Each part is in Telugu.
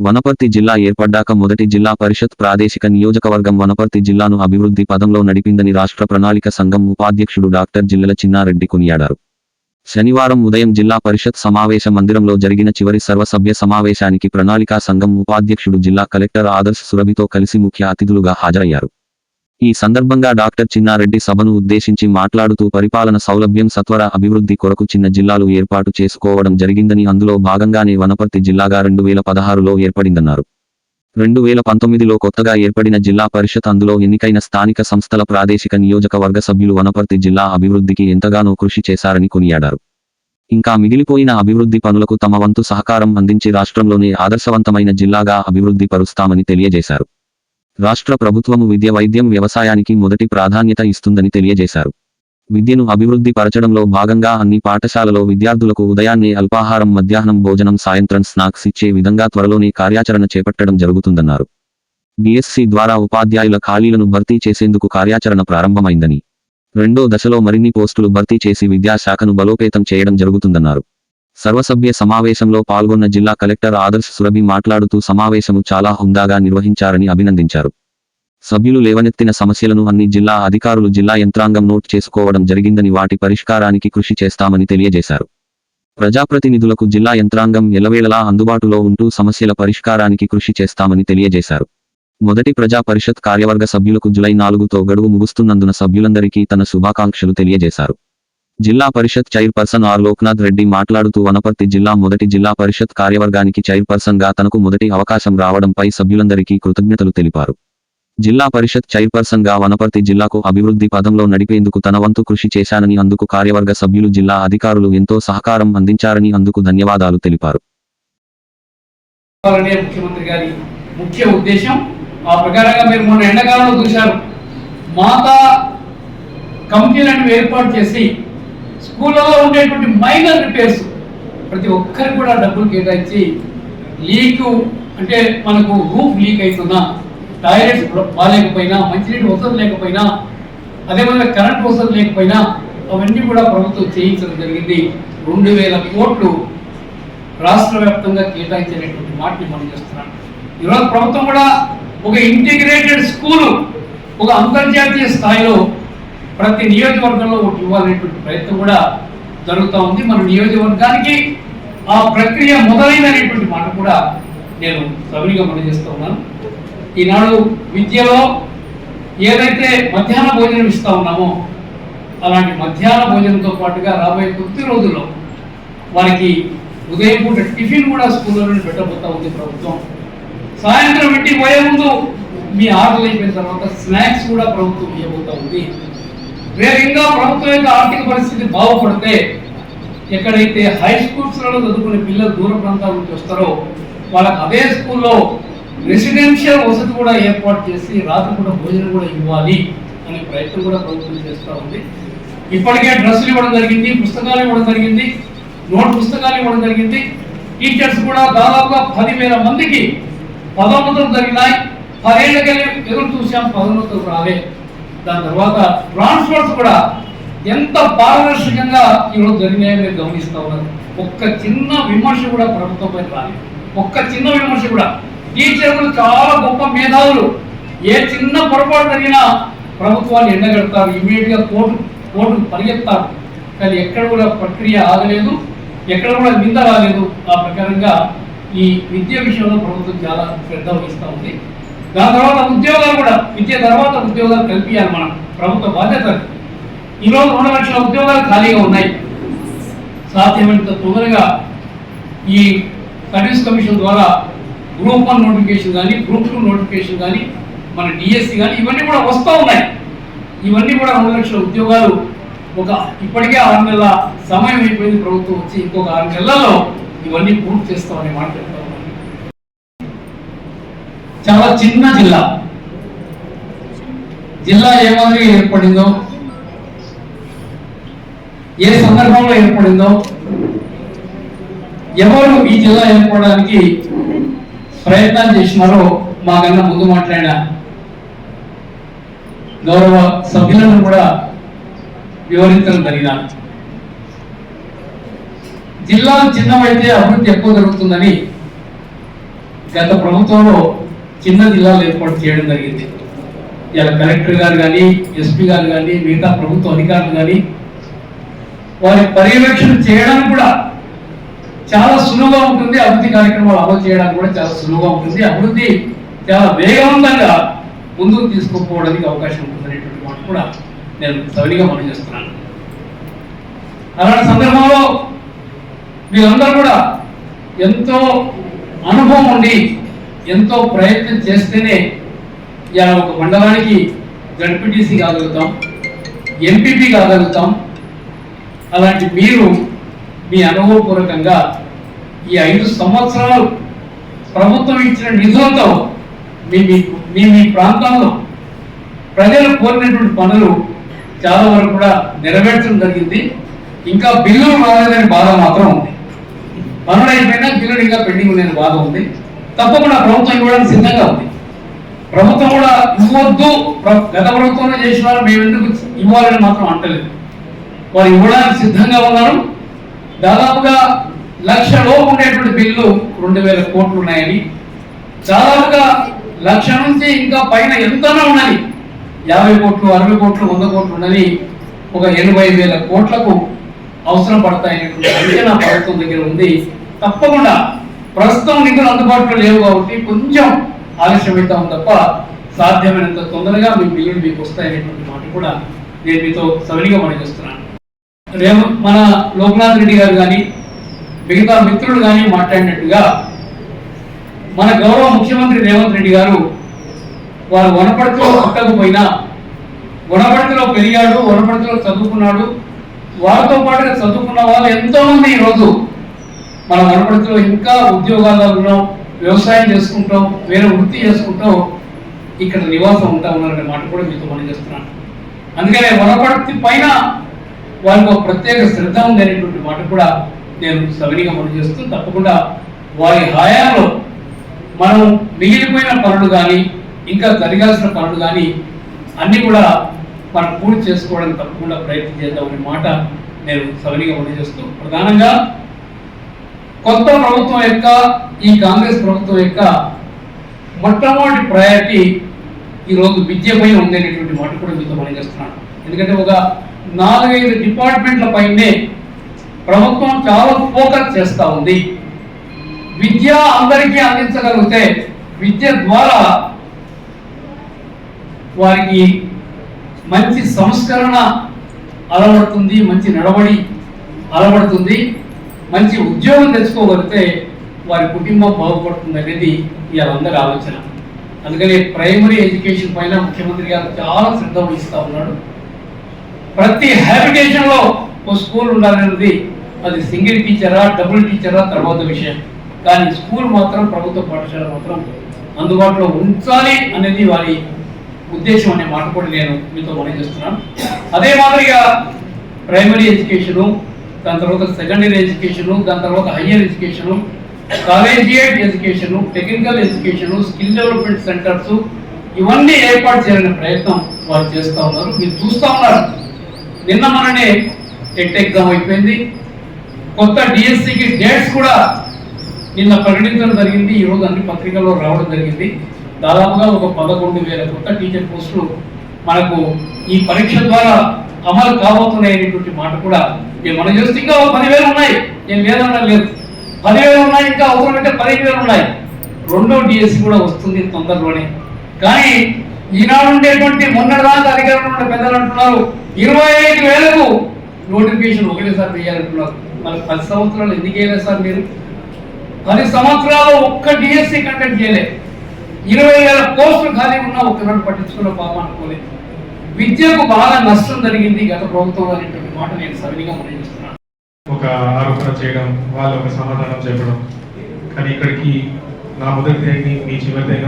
వనపర్తి జిల్లా ఏర్పడ్డాక మొదటి జిల్లా పరిషత్ ప్రాదేశిక నియోజకవర్గం వనపర్తి జిల్లాను అభివృద్ధి పదంలో నడిపిందని రాష్ట్ర ప్రణాళిక సంఘం ఉపాధ్యక్షుడు డాక్టర్ జిల్లల చిన్నారెడ్డి కొనియాడారు. శనివారం ఉదయం జిల్లా పరిషత్ సమావేశ మందిరంలో జరిగిన చివరి సర్వసభ్య సమావేశానికి ప్రణాళికా సంఘం ఉపాధ్యక్షుడు జిల్లా కలెక్టర్ ఆదర్శ్ సురభితో కలిసి ముఖ్య అతిథులుగా హాజరయ్యారు. ఈ సందర్భంగా డాక్టర్ చిన్నారెడ్డి సభను ఉద్దేశించి మాట్లాడుతూ పరిపాలన సౌలభ్యం సత్వర అభివృద్ధి కొరకు చిన్న జిల్లాలు ఏర్పాటు చేసుకోవడం జరిగిందని అందులో భాగంగానే వనపర్తి జిల్లాగా రెండు వేల పదహారులో ఏర్పడిందన్నారు. రెండు వేల పంతొమ్మిదిలో కొత్తగా ఏర్పడిన జిల్లా పరిషత్ అందులో ఎన్నికైన స్థానిక సంస్థల ప్రాదేశిక నియోజకవర్గ సభ్యులు వనపర్తి జిల్లా అభివృద్ధికి ఎంతగానో కృషి చేశారని కొనియాడారు. ఇంకా మిగిలిపోయిన అభివృద్ధి పనులకు తమ వంతు సహకారం అందించి రాష్ట్రంలోనే ఆదర్శవంతమైన జిల్లాగా అభివృద్ధి పరుస్తామని తెలియజేశారు. రాష్ట్ర ప్రభుత్వము విద్య వైద్యం వ్యవసాయానికి మొదటి ప్రాధాన్యత ఇస్తుందని తెలియజేశారు. విద్యను అభివృద్ధి పరచడంలో భాగంగా అన్ని పాఠశాలలో విద్యార్థులకు ఉదయాన్నే అల్పాహారం మధ్యాహ్నం భోజనం సాయంత్రం స్నాక్స్ ఇచ్చే విధంగా త్వరలోనే కార్యాచరణ చేపట్టడం జరుగుతుందన్నారు. బీఎస్సీ ద్వారా ఉపాధ్యాయుల ఖాళీలను భర్తీ చేసేందుకు కార్యాచరణ ప్రారంభమైందని. రెండో దశలో మరిన్ని పోస్టులు భర్తీ చేసి విద్యాశాఖను బలోపేతం చేయడం జరుగుతుందన్నారు. సర్వసభ్య సమావేశంలో పాల్గొన్న జిల్లా కలెక్టర్ ఆదర్శ్ సురభి మాట్లాడుతూ సమావేశము చాలా హుందాగా నిర్వహించారని అభినందించారు. సభ్యులు లేవనెత్తిన సమస్యలను అన్ని జిల్లా అధికారులు జిల్లా యంత్రాంగం నోట్ చేసుకోవడం జరిగిందని వాటి పరిష్కారానికి కృషి చేస్తామని తెలియజేశారు. ప్రజాప్రతినిధులకు జిల్లా యంత్రాంగం ఎలవేళలా అందుబాటులో ఉంటూ సమస్యల పరిష్కారానికి కృషి చేస్తామని తెలియజేశారు. మొదటి ప్రజా పరిషత్ కార్యవర్గ సభ్యులకు జులై నాలుగుతో గడువు ముగుస్తున్నందున సభ్యులందరికీ తన శుభాకాంక్షలు తెలియజేశారు. జిల్లా పరిషత్ చైర్పర్సన్ ఆర్ లోక్నాథ్ రెడ్డి మాట్లాడుతూ వనపర్తి జిల్లా మొదటి జిల్లా పరిషత్ కార్యవర్గానికి చైర్పర్సన్గా తనకు మొదటి అవకాశం రావడంపై సభ్యులందరికీ కృతజ్ఞతలు తెలిపారు. జిల్లా పరిషత్ చైర్పర్సన్గా వనపర్తి జిల్లాకు అభివృద్ధి పదంలో నడిపేందుకు తన వంతు కృషి చేశానని అందుకు కార్యవర్గ సభ్యులు జిల్లా అధికారులు ఎంతో సహకారం అందించారని అందుకు ధన్యవాదాలు తెలిపారు. ముఖ్యమంత్రి గారి ముఖ్య ఉద్దేశం ఆ ప్రకారంగా మీరు మొన్న ఎండాకాలంలో చూశారు. మాతా కమిటీలను ఏర్పాటు చేసి స్కూళ్ళలో ఉండేటువంటి మైనర్ రిపేర్స్ ప్రతి ఒక్కరికి కూడా డబ్బులు కేటాయించి లీక్ అంటే మనకు రూఫ్ లీక్ అవుతున్నా టాయిలెట్స్ బాగాలేకపోయినా మంచినీటి వసతి లేకపోయినా అదేవిధంగా కరెంట్ వసతి లేకపోయినా అవన్నీ కూడా ప్రభుత్వం చేయించడం జరిగింది. రెండు వేల కోట్లు రాష్ట్ర వ్యాప్తంగా కేటాయించేటువంటి మాటని మనం చేస్తున్నాం. ఈరోజు ప్రభుత్వం కూడా ఒక ఇంటిగ్రేటెడ్ స్కూల్ ఒక అంతర్జాతీయ స్థాయిలో ప్రతి నియోజకవర్గంలో ఒకటి ఇవ్వాలనేటువంటి ప్రయత్నం కూడా జరుగుతూ ఉంది. మన నియోజకవర్గానికి ఆ ప్రక్రియ మొదలైనటువంటి మాట కూడా నేను సభ్యునిగా మనం ఉన్నాను. ఈనాడు విద్యలో ఏదైతే మధ్యాహ్న భోజనం ఇస్తూ ఉన్నామో అలాంటి మధ్యాహ్న భోజనంతో పాటుగా రాబోయే కొద్ది రోజుల్లో వారికి ఉదయం పూట టిఫిన్ కూడా స్కూల్లోనే పెట్టబోతా ఉంది ప్రభుత్వం. సాయంత్రం ఇంటికి పోయే ముందు మీ ఆకలి అయిపోయిన తర్వాత స్నాక్స్ కూడా ప్రభుత్వం ఇవ్వబోతా ఉంది. రేపు ఇంకా ప్రభుత్వం యొక్క ఆర్థిక పరిస్థితి బాగుపడితే ఎక్కడైతే హై స్కూల్స్లలో చదువుకునే పిల్లలు దూర ప్రాంతాల నుంచి వస్తారో వాళ్ళకి అదే స్కూల్లో రెసిడెన్షియల్ వసతి కూడా ఏర్పాటు చేసి రాత్రి కూడా భోజనం కూడా ఇవ్వాలి అనే ప్రయత్నం కూడా ప్రభుత్వం చేస్తూ ఉంది. ఇప్పటికే డ్రెస్సులు ఇవ్వడం జరిగింది పుస్తకాలు ఇవ్వడం జరిగింది నోట్ పుస్తకాలు ఇవ్వడం జరిగింది. టీచర్స్ కూడా దాదాపుగా పదివేల మందికి పదోన్నతులు జరిగినాయి. పదేళ్ళకెళ్ళి ఎదురు చూసాం పదోన్నతులు రాలే. దాని తర్వాత ట్రాన్స్ఫర్స్ కూడా ఎంత పారదర్శకంగా ఈరోజు జరిగినాయో మీరు గమనిస్తూ ఉన్నారు. ఒక్క చిన్న విమర్శ కూడా ప్రభుత్వం పైన రాలేదు. ఒక్క చిన్న విమర్శ కూడా. టీచర్లు చాలా గొప్ప మేధావులు. ఏ చిన్న పొరపాటు జరిగినా ప్రభుత్వాన్ని ఎండగడతారు ఇమీడియట్గా కోర్టు కోర్టు పరిగెత్తారు. కానీ ఎక్కడ కూడా ప్రక్రియ ఆగలేదు. ఎక్కడ కూడా నింద రాలేదు. ఆ ప్రకారంగా ఈ విద్య విషయంలో ప్రభుత్వం చాలా శ్రద్ధ వహిస్తూ ఉంది. దాని తర్వాత ఉద్యోగాలు కూడా విద్య తర్వాత ఉద్యోగాలు కల్పించాలి మనం ప్రభుత్వ బాధ్యత ఈరోజు రెండు లక్షల ఉద్యోగాలు ఖాళీగా ఉన్నాయి. సాధ్యమైనంత తొందరగా ఈ సర్వీస్ కమిషన్ ద్వారా గ్రూప్ వన్ నోటిఫికేషన్ కానీ గ్రూప్ టూ నోటిఫికేషన్ కానీ మన డిఎస్సి కానీ ఇవన్నీ కూడా వస్తూ ఉన్నాయి. ఇవన్నీ కూడా రెండు లక్షల ఉద్యోగాలు ఒక ఇప్పటికే ఆరు నెలల సమయం అయిపోయింది ప్రభుత్వం వచ్చి ఇంకొక ఆరు నెలల్లో ఇవన్నీ పూర్తి చేస్తామని మాట చాలా చిన్న జిల్లా. జిల్లా ఏ మాదిరిగా ఏర్పడిందో? ఏ సందర్భంలో ఏర్పడిందో? ఎవరు ఈ జిల్లా ఏర్పడడానికి ప్రయత్నం చేసినారో మాకన్నా ముందు మాట్లాడిన. గౌరవ సభ్యులను కూడా వివరించడం జరిగిన. జిల్లా చిన్నవైతే అభివృద్ధి ఎక్కువ జరుగుతుందని గత ప్రభుత్వంలో చిన్న జిల్లాలు ఏర్పాటు చేయడం జరిగింది. ఇలా కలెక్టర్ గారు కానీ ఎస్పీ గారు కానీ మిగతా ప్రభుత్వ అధికారులు కానీ వారి పర్యవేక్షణ చేయడానికి కూడా చాలా సులువుగా ఉంటుంది. అభివృద్ధి కార్యక్రమాలు అమలు చేయడానికి కూడా చాలా సులువుగా ఉంటుంది. అభివృద్ధి చాలా వేగవంతంగా ముందుకు తీసుకుపోవడానికి అవకాశం ఉంటుందనేటువంటి మాట కూడా నేను సవినిగా మనం చేస్తున్నాను. అలాంటి సందర్భంలో మీరందరూ కూడా ఎంతో అనుభవం ఉండి ఎంతో ప్రయత్నం చేస్తేనే ఇలా ఒక మండలానికి జడ్పీటీసీ కాగలుగుతాం ఎంపీపీ కాగలుగుతాం. అలాంటి మీరు మీ అనుభవపూర్వకంగా ఈ ఐదు సంవత్సరాలు ప్రభుత్వం ఇచ్చిన నిధులతో మీ మీ మీ మీ ప్రాంతంలో ప్రజలు కోరినటువంటి పనులు చాలా వరకు కూడా నెరవేర్చడం జరిగింది. ఇంకా బిల్లులు రాలేదని బాధ మాత్రం ఉంది. పనులు అయిపోయినా బిల్లులు ఇంకా పెండింగ్ లేని బాధ ఉంది. తప్పకుండా ప్రభుత్వం ఇవ్వడానికి సిద్ధంగా ఉంది. ప్రభుత్వం కూడా ఇవ్వద్దు. గత ప్రభుత్వంలో చేసిన వాళ్ళు మేము ఎందుకు ఇవ్వాలని మాత్రం అంటలేదు. వారు ఇవ్వడానికి సిద్ధంగా ఉన్నారు. దాదాపుగా లక్ష లోపు ఉండేటువంటి బిల్లు రెండు వేల కోట్లు ఉన్నాయని దాదాపుగా లక్ష నుంచి ఇంకా పైన ఎంతనో ఉన్నది. యాభై కోట్లు అరవై కోట్లు వంద కోట్లు ఉన్నది. ఒక ఎనభై వేల కోట్లకు అవసరం పడతాయనేటువంటి అంచనా ప్రభుత్వం దగ్గర ఉంది. తప్పకుండా ప్రస్తుతం నిధులు అందుబాటులో లేవు కాబట్టి కొంచెం ఆలస్యమవుతాం తప్ప సాధ్యమైనంత తొందరగా మీ బిల్లులు మీకు వస్తాయనేటువంటి మాట కూడా నేను మీతో సవినిగా మనం చేస్తున్నాను రేవ మన లోక్నాథ్ రెడ్డి గారు కానీ మిగతా మిత్రులు కానీ మాట్లాడినట్టుగా మన గౌరవ ముఖ్యమంత్రి రేవంత్ రెడ్డి గారు వారు వనపడతలో పట్టకపోయినా వనపడతలో పెరిగాడు వనపడతలో చదువుకున్నాడు వారితో పాటుగా చదువుకున్న వాళ్ళు ఎంతోమంది ఈరోజు మన వనపర్తిలో ఇంకా ఉద్యోగాల్లో ఉన్నాం వ్యవసాయం చేసుకుంటాం వేరే వృత్తి చేసుకుంటాం ఇక్కడ నివాసం ఉంటా ఉన్నారనే మాట కూడా మీతో మనం చేస్తున్నాను అందుకనే వనపర్తి పైన వారికి ఒక ప్రత్యేక శ్రద్ధ ఉందనేటువంటి మాట కూడా నేను సవినిగా మనం చేస్తూ తప్పకుండా వారి హయాంలో మనం మిగిలిపోయిన పనులు కానీ ఇంకా జరగాల్సిన పనులు కానీ అన్నీ కూడా మనం పూర్తి చేసుకోవడానికి తప్పకుండా ప్రయత్నం చేద్దామనే మాట నేను సవినిగా మనం చేస్తూ ప్రధానంగా కొత్త ప్రభుత్వం యొక్క ఈ కాంగ్రెస్ ప్రభుత్వం యొక్క మొట్టమొదటి ప్రయారిటీ ఈరోజు విద్యపై ఉండేటటువంటి మాట కూడా మీతో మనం చేస్తున్నాను ఎందుకంటే ఒక నాలుగైదు డిపార్ట్మెంట్ల పైనే ప్రభుత్వం చాలా ఫోకస్ చేస్తూ ఉంది. విద్య అందరికీ అందించగలిగితే విద్య ద్వారా వారికి మంచి సంస్కరణ అలవడుతుంది మంచి నడవడి అలవడుతుంది. మంచి ఉద్యోగం తెచ్చుకోగలిగితే వారి కుటుంబం బాగుపడుతుంది అనేది వీళ్ళందరి ఆలోచన. అందుకని ప్రైమరీ ఎడ్యుకేషన్ పైన ముఖ్యమంత్రి గారు చాలా శ్రద్ధ వహిస్తూ ఉన్నాడు. ప్రతి హ్యాబిటేషన్లో ఓ స్కూల్ ఉండాలనేది అది సింగిల్ టీచరా డబుల్ టీచరా తర్వాత విషయం. కానీ స్కూల్ మాత్రం ప్రభుత్వ పాఠశాల మాత్రం అందుబాటులో ఉంచాలి అనేది వారి ఉద్దేశం అనే మాట కూడా నేను మీతో మనం చేస్తున్నాను అదే మాదిరిగా ప్రైమరీ ఎడ్యుకేషను దాని తర్వాత సెకండరీ ఎడ్యుకేషను దాని తర్వాత higher education collegiate education technical education skill development centres ఇవన్నీ ఏర్పాటు చేయాలనే ప్రయత్నం వారు చేస్తూ ఉన్నారు. మీరు చూస్తూ ఉన్నారు. నిన్న మననే టెట్ ఎగ్జామ్ అయిపోయింది. కొత్త డిఎస్సికి డేట్స్ కూడా నిన్న ప్రకటించడం జరిగింది. ఈరోజు అన్ని పత్రికల్లో రావడం జరిగింది. దాదాపుగా ఒక పదకొండు వేల కొత్త టీచర్ పోస్టులు మనకు ఈ పరీక్ష ద్వారా అమలు కాబోతున్నాయనేటువంటి మాట కూడా మనం చూస్తే ఇంకా పదివేలు ఉన్నాయి. ఏం లేదన్నా లేదు. పదివేలు ఉన్నాయి ఇంకా అవసరమైతే పదిహేను వేలు ఉన్నాయి. రెండో డిఎస్సి కూడా వస్తుంది తొందరలోనే. కానీ ఈనాడు ఉండేటువంటి మొన్నటిదాకా అధికారంలో ఉన్న పెద్దలు అంటున్నారు ఇరవై ఐదు వేలకు నోటిఫికేషన్ ఒకటేసారి వేయాలంటున్నారు మరి పది సంవత్సరాలు ఎందుకు వేయలేదు సార్ మీరు? పది సంవత్సరాలు ఒక్క డిఎస్సి కండక్ట్ చేయలేదు ఇరవై వేల పోస్టులు ఖాళీ ఉన్నా ఒక్కనాడు పట్టించుకున్న పాప అనుకోలేదు. విద్యకు బాగా నష్టం జరిగింది గత ప్రభుత్వం అనేటువంటి మాట నేను సవినిగా మనం ఒక ఆరోపణ చేయడం వాళ్ళు ఒక సమాధానం చెప్పడం. కానీ ఇక్కడికి నా మొదటి తేదీ మీ చివరి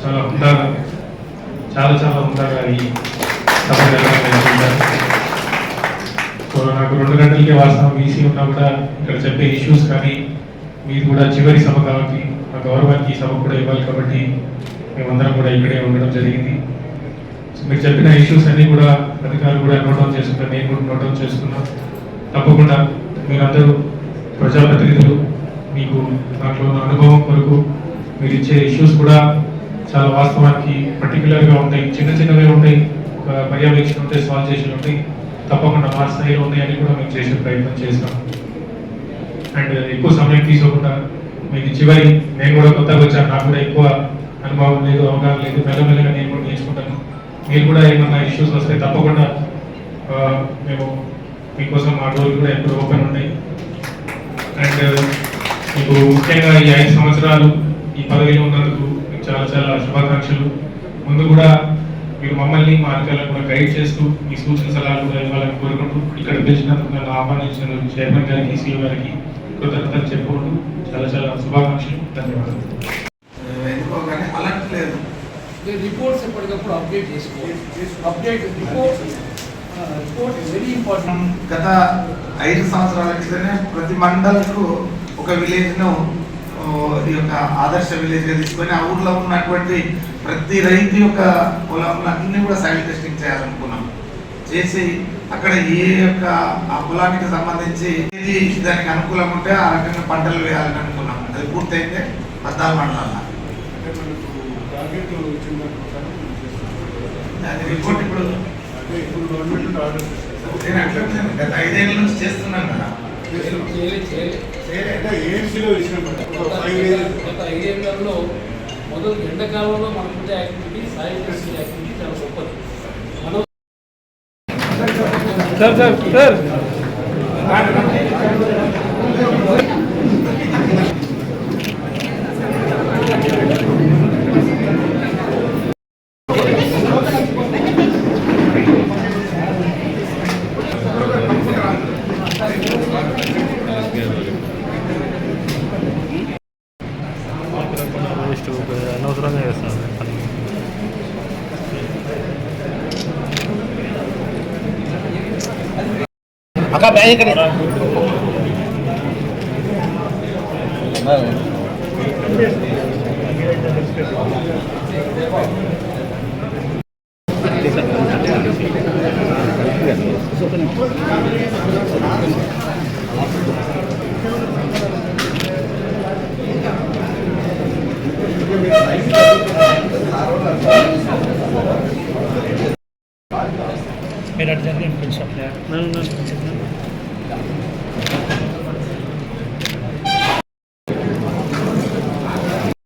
చాలా హుందాగా చాలా చాలా హుందాగా ఈ సో నాకు రెండు గంటలకే వాస్తవం వీసీ ఉన్నా కూడా ఇక్కడ చెప్పే ఇష్యూస్ కానీ మీరు కూడా చివరి సభ కాబట్టి ఆ గౌరవానికి ఈ సభ కూడా ఇవ్వాలి కాబట్టి మేమందరం కూడా ఇక్కడే ఉండడం జరిగింది. మీరు చెప్పిన ఇష్యూస్ అన్ని కూడా అధికారులు కూడా నోట్ డౌన్ చేసుకున్నారు నేను కూడా నోట్ డౌన్ చేసుకున్నా. తప్పకుండా మీరందరూ ప్రజాప్రతినిధులు మీకు దాంట్లో ఉన్న అనుభవం కొరకు మీరు ఇచ్చే ఇష్యూస్ కూడా చాలా వాస్తవానికి పర్టికులర్గా ఉంటాయి. చిన్న చిన్నవే ఉంటాయి. ఒక పర్యవేక్షణ ఉంటాయి సాల్వ్ చేసి ఉంటాయి. తప్పకుండా మా స్థాయిలో ఉన్నాయని కూడా మేము చేసే ప్రయత్నం చేస్తాం. అండ్ ఎక్కువ సమయం తీసుకోకుండా మీకు చివరి నేను కూడా కొత్తగా వచ్చాను. నాకు కూడా ఎక్కువ అనుభవం లేదు అవగాహన లేదు. మెల్లమెల్లగా నేను కూడా నేర్చుకుంటాను. మీరు కూడా ఏమన్నా ఇష్యూస్ వస్తే తప్పకుండా మేము మీకోసం మా డోర్లు కూడా ఎప్పుడు ఓపెన్ ఉంటాయి అండ్ మీకు ముఖ్యంగా ఈ ఐదు సంవత్సరాలు ఈ పదవిలో ఉన్నందుకు మీకు చాలా చాలా శుభాకాంక్షలు. ముందు కూడా మీరు మమ్మల్ని మా అధికారులను కూడా గైడ్ చేస్తూ మీ సూచన సలహాలు కూడా ఇవ్వాలని కోరుకుంటూ ఇక్కడ పిలిచినందుకు నన్ను ఆహ్వానించినందుకు చైర్మన్ గారికి సీఓ గారికి కృతజ్ఞతలు చెప్పుకుంటూ చాలా చాలా శుభాకాంక్షలు. ధన్యవాదాలు ఎందుకో కానీ అలర్ట్ లేదు రిపోర్ట్స్ ఎప్పటికప్పుడు అప్డేట్ చేసుకోవాలి. Update report report very important గత ఐదు సంవత్సరాల క్రితమే ప్రతి మండల్కు ఒక విలేజ్ను ఈ యొక్క ఆదర్శ విలేజ్గా తీసుకొని ఆ ఊర్లో ఉన్నటువంటి ప్రతి రైతు యొక్క పొలంలో అన్ని కూడా సాయిల్ టెస్టింగ్ చేయాలనుకున్నాం. చేసి అక్కడ ఏ యొక్క ఆ పొలానికి సంబంధించి ఏది దానికి అనుకూలం ఉంటే ఆ రకంగా పంటలు వేయాలని అనుకున్నాం. అది పూర్తయితే పద్నాలుగు మండలాల అది రిపోర్ట్ ఇప్పుడు నేను అట్లా. గత ఐదేళ్ళ నుంచి చేస్తున్నాను కదా. ఏఎంసీలో గత గత ఐదేళ్ళలో మొదలు ఎండాకాలంలో మనకుండే యాక్టివిటీ సాయి టెస్టింగ్ యాక్టివిటీ చాలా గొప్పది. మనం సార్. సార్ సార్ అనవసరంగా చేస్తాను అక్క బ్యాగ్ ఇక్కడ మీరు అటు